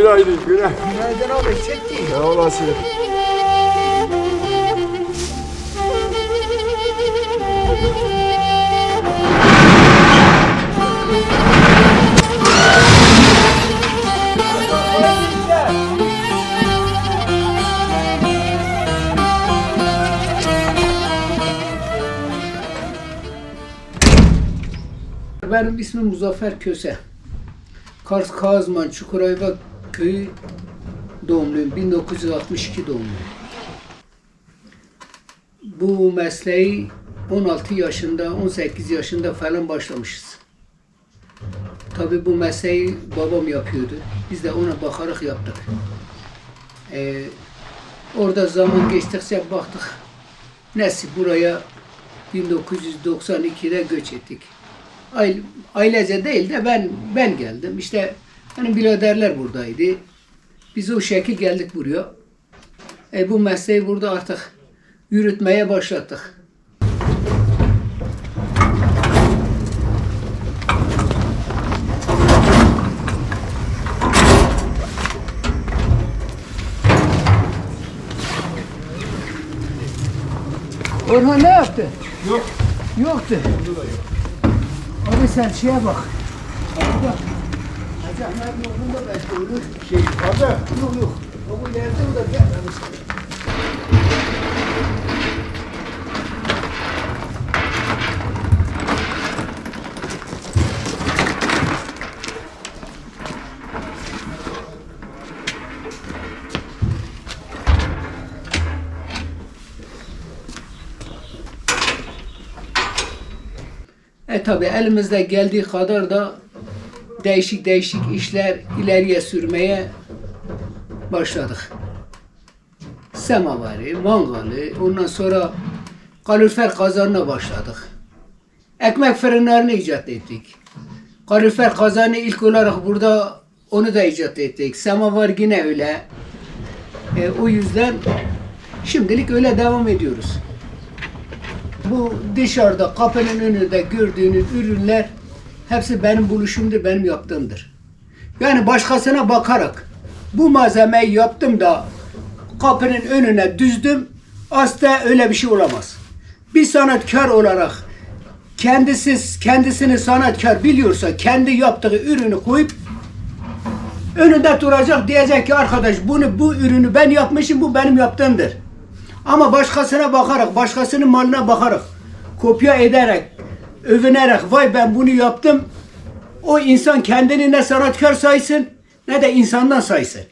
Günaydın, günaydın. Günaydın abi çekti. Sağ olasın. Benim ismim Muzaffer Köse. Kars Kazman Çukurayva köyü doğumluyum. 1962 doğumluyum. Bu mesleği 16 yaşında, 18 yaşında falan başlamışız. Tabii bu mesleği babam yapıyordu. Biz de ona bakarak yaptık. Ee, orada zaman geçtikçe baktık. Nesi buraya 1992'de göç ettik. Aile, ailece değil de ben ben geldim. İşte hani biraderler buradaydı. Biz o şekil geldik buraya. E bu mesleği burada artık yürütmeye başlattık. Orhan ne yaptı? Yok. Yoktu. Abi sen şeye bak. Abi bak. Hacı Ahmet'in oğlunda belki olur. Şey, abi. Yok yok. O bu ileride o da gelmemiş. E tabi elimizde geldiği kadar da değişik değişik işler ileriye sürmeye başladık. Semavari, mangalı, ondan sonra kalorifer kazanına başladık. Ekmek fırınlarını icat ettik. Kalorifer kazanı ilk olarak burada onu da icat ettik. Semavar yine öyle. E, o yüzden şimdilik öyle devam ediyoruz. Bu dışarıda kapının önünde gördüğünüz ürünler hepsi benim buluşumdur, benim yaptığımdır. Yani başkasına bakarak bu malzemeyi yaptım da kapının önüne düzdüm. Asla öyle bir şey olamaz. Bir sanatkar olarak kendisi kendisini sanatkar biliyorsa kendi yaptığı ürünü koyup önünde duracak diyecek ki arkadaş bunu bu ürünü ben yapmışım bu benim yaptığımdır. Ama başkasına bakarak, başkasının malına bakarak, kopya ederek, övünerek vay ben bunu yaptım. O insan kendini ne sanatkar saysın ne de insandan saysın.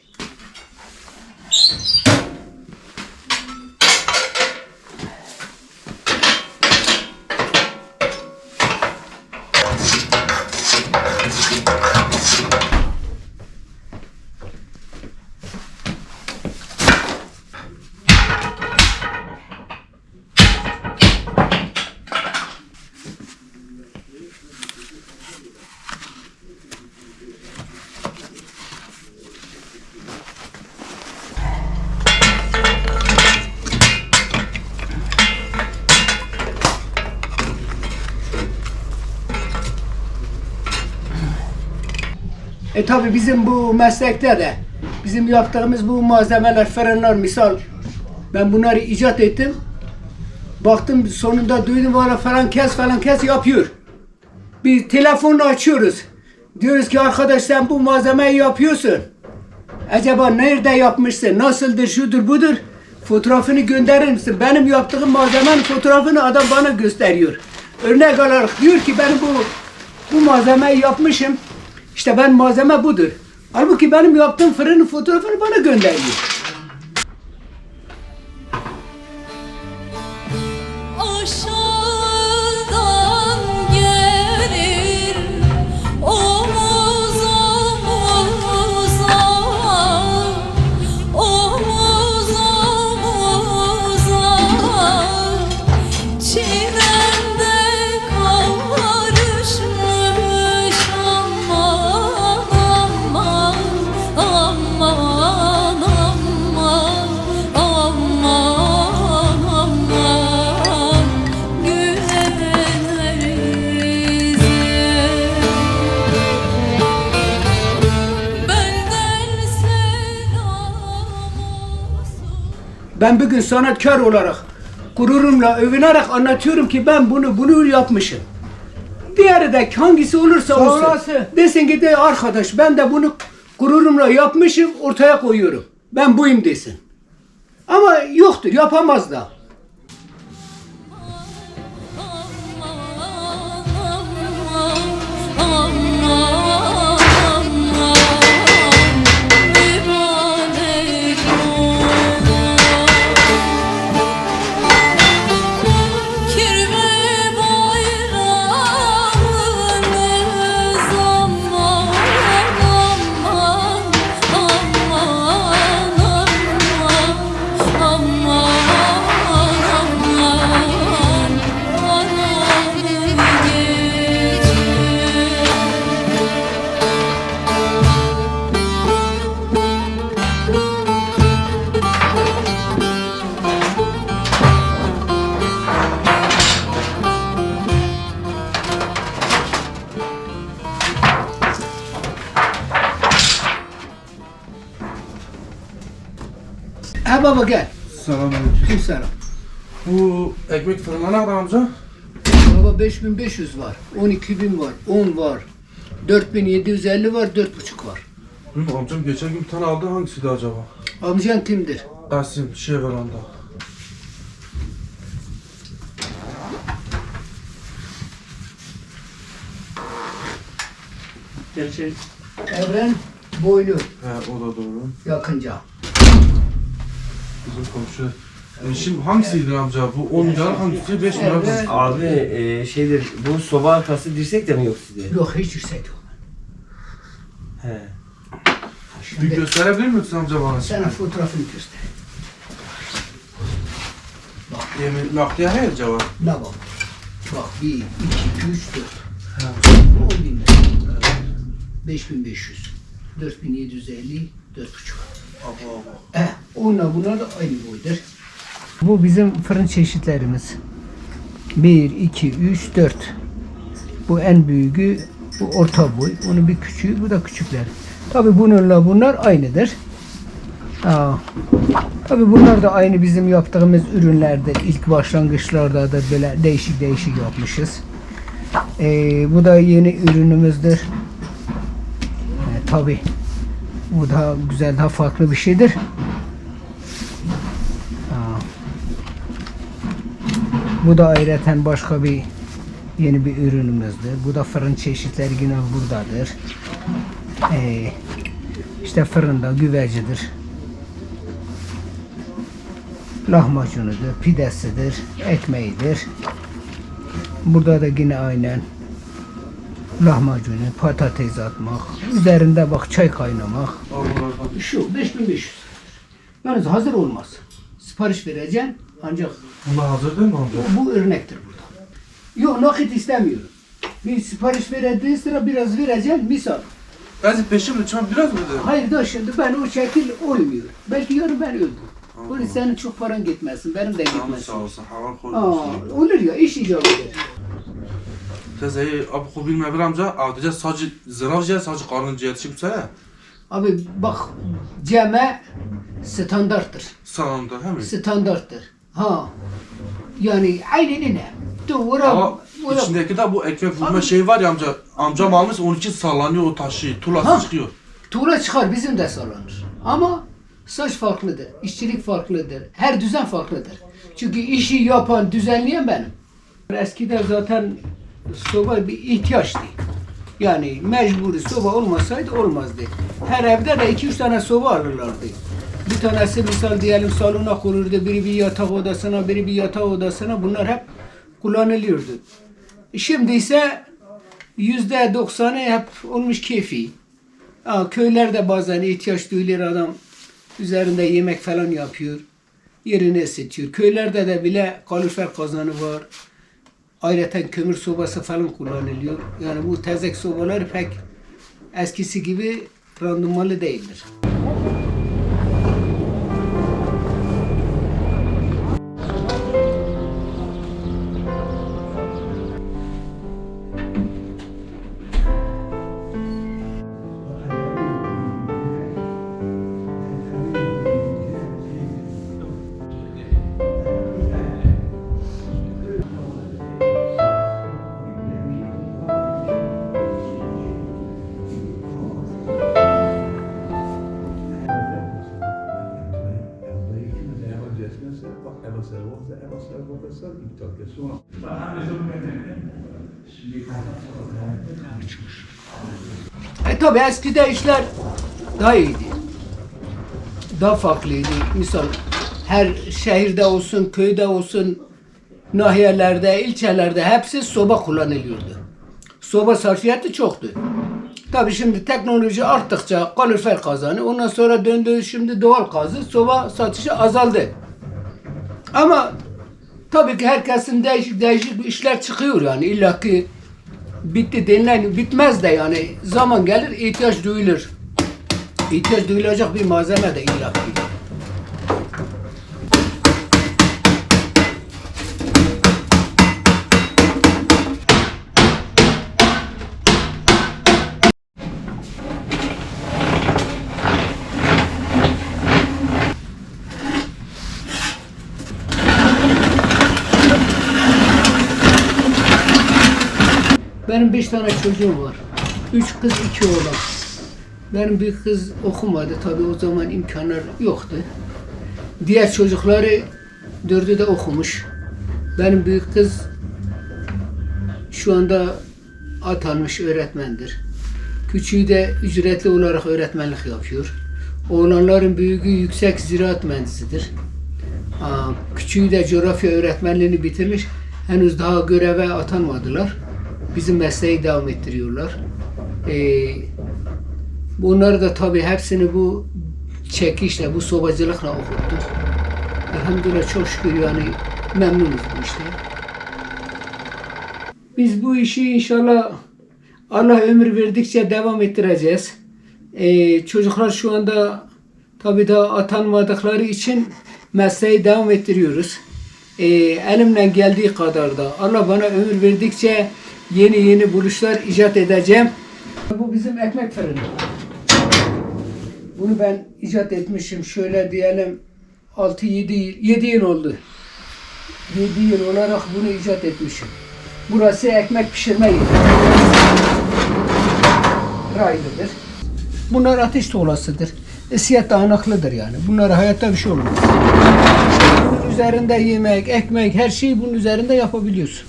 E tabi bizim bu meslekte de bizim yaptığımız bu malzemeler, fırınlar misal ben bunları icat ettim. Baktım sonunda duydum valla falan kes falan kes yapıyor. Bir telefonla açıyoruz. Diyoruz ki arkadaş sen bu malzemeyi yapıyorsun. Acaba nerede yapmışsın? Nasıldır, şudur, budur? Fotoğrafını gönderir misin? Benim yaptığım malzemenin fotoğrafını adam bana gösteriyor. Örnek olarak diyor ki ben bu bu malzemeyi yapmışım. İşte ben malzeme budur. Halbuki benim yaptığım fırının fotoğrafını bana gönderiyor. Aşağıdan Ben bugün sanatkar olarak gururumla övünerek anlatıyorum ki ben bunu bunu yapmışım. Diğeri de hangisi olursa olsun. olasın. Desin ki de arkadaş ben de bunu gururumla yapmışım ortaya koyuyorum. Ben buyum desin. Ama yoktur yapamaz da. Ha baba gel. Selamünaleyküm. Selam. Bu ekmek fırına ne kadar amca? Baba 5500 var. 12000 var. 10 var. 4750 var. 4,5 var. Hı, amcam geçen gün bir tane aldı hangisiydi acaba? Amcan kimdir? Şey var onda. Evren Boylu. He o da doğru. Yakınca. Bizim komşu. E, şimdi hangisiydi amca? Bu 10 milyar hangisi? 5 milyar Evet. hangisi? Abi e, şeydir bu soba arkası dirsek de mi yok sizde? Yok hiç yüksek yok. He. Bir Şimdi gösterebilir misin amca bana? sana fotoğrafını göster. Yemin nakliye her cevap. Ne bak. Bak 1, 2, 3, 4. He. 10 bin lira. 5500. 4750, 4,5. Abo abo. Eh, onunla bunlar da aynı boydur. Bu bizim fırın çeşitlerimiz. 1, 2, 3, 4. Bu en büyüğü, bu orta boy. Onun bir küçüğü, bu da küçükler. Tabi bununla bunlar aynıdır. Aa, tabi bunlar da aynı bizim yaptığımız ürünlerdir. İlk başlangıçlardadır böyle değişik değişik yapmışız. Ee, bu da yeni ürünümüzdür. Ee, tabi bu da güzel, daha farklı bir şeydir. Bu da ayrıca başka bir yeni bir ürünümüzdür. Bu da fırın çeşitleri yine buradadır. Ee, işte fırında güvecidir. Lahmacunudur, pidesidir, ekmeğidir. Burada da yine aynen lahmacunu, patates atmak, üzerinde bak çay kaynamak. Şu 5500. Yalnız hazır olmaz. Sipariş vereceksin ancak Bunlar hazır değil mi amca? bu örnektir burada. Yok nakit istemiyorum. Bir sipariş verdiği sıra biraz vereceksin misal. Bazı peşin lütfen biraz mı dedi? Hayır da şimdi ben o şekil olmuyor. Belki yarın ben öldüm. Onun senin çok paran gitmesin, benim de Tamam gitmesin. sağ olsun. Hava Aa, koymuş. olur ya iş icabı eder. Teze abi ku bilme bir amca. Avdıca sadece zırav ciğer sadece karnın ciğer şimdi Abi bak ceme standarttır. Sanımda he mi? Standarttır. Ha. Yani aynen ne? Doğru. Ama Doğru. içindeki de bu ekmek vurma Abi- şey var ya amca. Amcam almış onun için sallanıyor o taşı. Tulası Ha. çıkıyor. Tuğla çıkar bizim de sallanır. Ama saç farklıdır, işçilik farklıdır, her düzen farklıdır. Çünkü işi yapan, düzenleyen benim. Eskiden zaten soba bir ihtiyaçtı. Yani mecburi soba olmasaydı olmazdı. Her evde de iki üç tane soba alırlardı. Bir tanesi misal diyelim salona kururdu, biri bir yatak odasına, biri bir yatak odasına. Bunlar hep kullanılıyordu. Şimdi ise yüzde doksanı hep olmuş keyfi. Ha, köylerde bazen ihtiyaç duyulur adam üzerinde yemek falan yapıyor. Yerini ısıtıyor. Köylerde de bile kalorifer kazanı var. Ayrıca kömür sobası falan kullanılıyor. Yani bu tezek sobalar pek eskisi gibi randımanlı değildir. E tabi eskide işler daha iyiydi. Daha farklıydı. Misal her şehirde olsun, köyde olsun, nahiyelerde, ilçelerde hepsi soba kullanılıyordu. Soba sarfiyatı çoktu. Tabi şimdi teknoloji arttıkça kalorifer kazanı, ondan sonra döndü şimdi doğal gazı, soba satışı azaldı. Ama tabii ki herkesin değişik değişik işler çıkıyor yani illa ki bitti denilen bitmez de yani zaman gelir ihtiyaç duyulur. İhtiyaç duyulacak bir malzeme de illa Benim beş tane çocuğum var. Üç kız, iki oğlan. Benim bir kız okumadı tabii o zaman imkanlar yoktu. Diğer çocukları dördü de okumuş. Benim büyük kız şu anda atanmış öğretmendir. Küçüğü de ücretli olarak öğretmenlik yapıyor. Oğlanların büyüğü yüksek ziraat mühendisidir. Küçüğü de coğrafya öğretmenliğini bitirmiş. Henüz daha göreve atanmadılar. Bizim mesleği devam ettiriyorlar. Ee, bunları da tabii hepsini bu çekişle, bu sobacılıkla okuttuk. Elhamdülillah çok şükür yani memnunuz bu işte. Biz bu işi inşallah Allah ömür verdikçe devam ettireceğiz. Ee, çocuklar şu anda tabii daha atanmadıkları için mesleği devam ettiriyoruz. Ee, elimden geldiği kadar da Allah bana ömür verdikçe yeni yeni buluşlar icat edeceğim. Bu bizim ekmek fırını. Bunu ben icat etmişim. Şöyle diyelim 6-7 yıl, 7 yıl oldu. 7 yıl olarak bunu icat etmişim. Burası ekmek pişirme yeri. Raylıdır. Bunlar ateş tolasıdır. Isiyet dayanıklıdır yani. Bunlara hayatta bir şey olmaz. Bunun üzerinde yemek, ekmek, her şeyi bunun üzerinde yapabiliyorsun.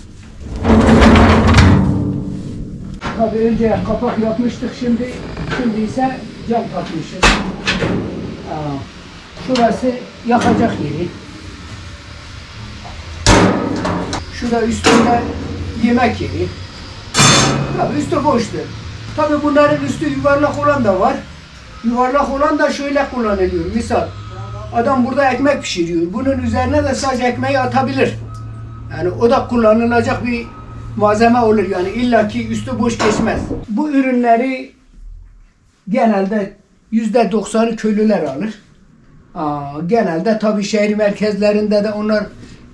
Tabii önce kapak yapmıştık şimdi şimdi ise cam katmışız. Aa, şurası yakacak yeri. Şurada üstünde yemek yeri. Tabii üstü boştur. Tabii bunların üstü yuvarlak olan da var. Yuvarlak olan da şöyle kullanılıyor. Misal adam burada ekmek pişiriyor. Bunun üzerine de sadece ekmeği atabilir. Yani o da kullanılacak bir malzeme olur yani illaki üstü boş geçmez. Bu ürünleri genelde yüzde doksanı köylüler alır. Aa, genelde tabii şehir merkezlerinde de onlar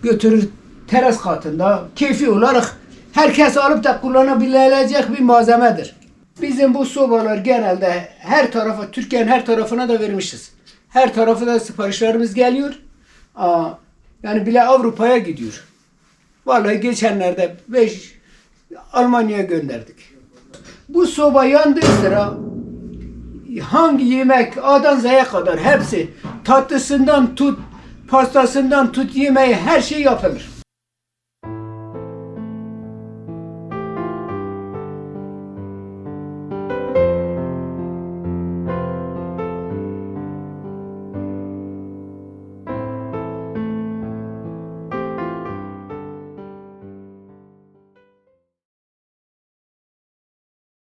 götürür teras katında keyfi olarak herkes alıp da kullanabilecek bir malzemedir. Bizim bu sobalar genelde her tarafa, Türkiye'nin her tarafına da vermişiz. Her tarafa da siparişlerimiz geliyor. Aa, yani bile Avrupa'ya gidiyor. Vallahi geçenlerde 5 Almanya'ya gönderdik. Bu soba yandığı sıra hangi yemek A'dan Z'ye kadar hepsi tatlısından tut pastasından tut yemeği her şey yapılır.